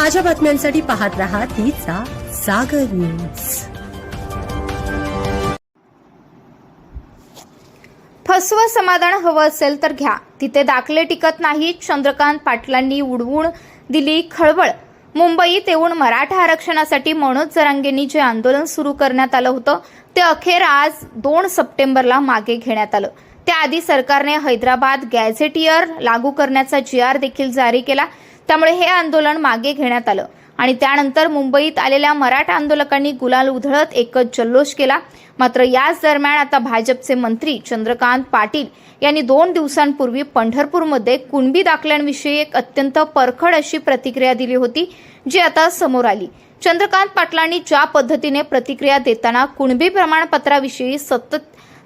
ताज्या बातम्यांसाठी पाहत राहा तिचा सागर न्यूज. फसवं समाधान हवं असेल तर घ्या. तिथे दाखले टिकत नाहीत चंद्रकांत पाटलांनी उडवून दिली खळबळ. मुंबईत येऊन मराठा आरक्षणासाठी मनोज जरांगेंनी जे आंदोलन सुरू करण्यात आलं होतं ते अखेर आज दोन सप्टेंबरला मागे घेण्यात आलं. त्याआधी सरकारने हैदराबाद गॅझेटियर लागू करण्याचा जी आर देखील जारी केला. त्यामुळे हे आंदोलन मागे घेण्यात आलं. आणि त्यानंतर मुंबईत आलेल्या मराठा आंदोलकांनी गुलाल उधळत एकच जल्लोष केला. मात्र याच दरम्यान आता भाजपचे मंत्री चंद्रकांत पाटील यांनी दोन दिवसांपूर्वी पंढरपूरमध्ये कुणबी दाखल्यांविषयी एक अत्यंत परखड अशी प्रतिक्रिया दिली होती जी आता समोर आली. चंद्रकांत पाटलांनी ज्या पद्धतीने प्रतिक्रिया देताना कुणबी प्रमाणपत्राविषयी सतत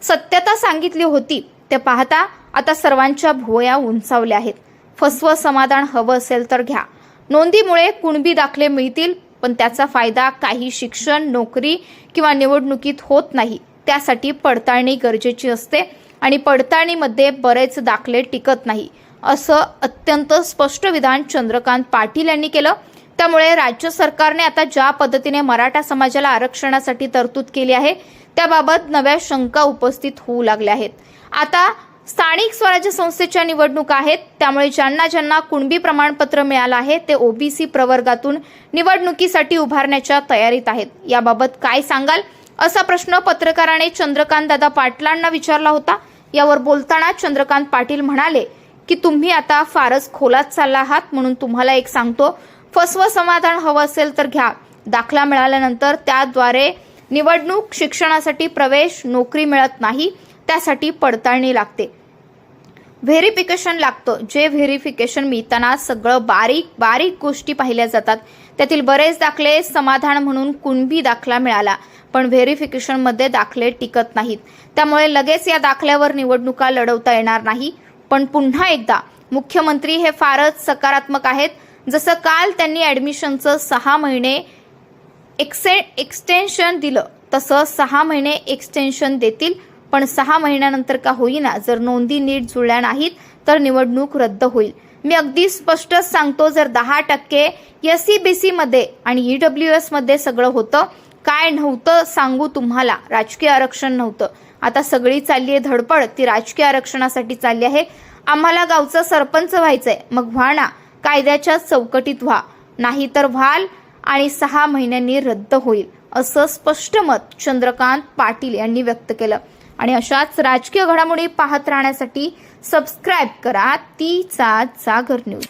सत्यता सांगितली होती ते पाहता आता सर्वांच्या भुवया उंचावल्या आहेत. फसवं समाधान हवं असेल तर घ्या. नोंदीमुळे कुणबी दाखले मिळतील पण त्याचा फायदा काही शिक्षण नोकरी किंवा निवडणुकीत होत नाही. त्यासाठी पडताळणी गरजेची असते आणि पडताळणीमध्ये बरेच दाखले टिकत नाही. असं अत्यंत स्पष्ट विधान चंद्रकांत पाटील यांनी केलं. त्यामुळे राज्य सरकारने आता ज्या पद्धतीने मराठा समाजाला आरक्षणासाठी तरतूद केली आहे त्याबाबत नव्या शंका उपस्थित होऊ लागल्या आहेत. आता स्थानिक स्वराज्य संस्थेच्या निवडणुका आहेत त्यामुळे ज्यांना ज्यांना कुणबी प्रमाणपत्र मिळालं आहे ते ओबीसी प्रवर्गातून निवडणुकीसाठी उभारण्याच्या तयारीत आहेत. याबाबत काय सांगाल? असा प्रश्न पत्रकाराने चंद्रकांत दादा पाटलांना विचारला होता. यावर बोलताना चंद्रकांत पाटील म्हणाले की तुम्ही आता फारच खोलात चालला आहात म्हणून तुम्हाला एक सांगतो. फसवं समाधान हवं असेल तर घ्या. दाखला मिळाल्यानंतर त्याद्वारे निवडणूक शिक्षणासाठी प्रवेश नोकरी मिळत नाही त्यासाठी पडताळणी लागते. व्हेरिफिकेशन लागतं. जे व्हेरिफिकेशन मिळताना सगळं बारीक बारीक गोष्टी पाहिल्या जातात. त्यातील बरेच दाखले समाधान म्हणून कुणबी दाखला मिळाला पण व्हेरिफिकेशनमध्ये दाखले टिकत नाहीत. त्यामुळे लगेच या दाखल्यावर निवडणुका लढवता येणार नाही. पण पुन्हा एकदा मुख्यमंत्री हे फारच सकारात्मक आहेत. जसं काल त्यांनी ॲडमिशनचं सहा महिने एक्से एक्सटेन्शन दिलं तसं सहा महिने एक्सटेन्शन देतील पण सहा महिन्यानंतर का होईना. जर नोंदी नीट जुळल्या नाहीत तर निवडणूक रद्द होईल. मी अगदी स्पष्टच सांगतो जर दहा टक्के एस सी बी सीमध्ये आणि ई डब्ल्यू एसमध्ये सगळं होतं काय नव्हतं सांगू तुम्हाला. राजकीय आरक्षण नव्हतं. आता सगळी चालली आहे धडपड ती राजकीय आरक्षणासाठी चालली आहे. आम्हाला गावचं सरपंच व्हायचंय. मग व्हाणा. कायद्याच्या चौकटीत व्हा. नाहीतर व्हाल आणि सहा महिन्यांनी रद्द होईल असं स्पष्ट मत चंद्रकांत पाटील यांनी व्यक्त केलं. आणि अशाच राजकीय घडामोडी पाहत राहण्यासाठी सबस्क्राईब करा. तीचा जागर न्यूज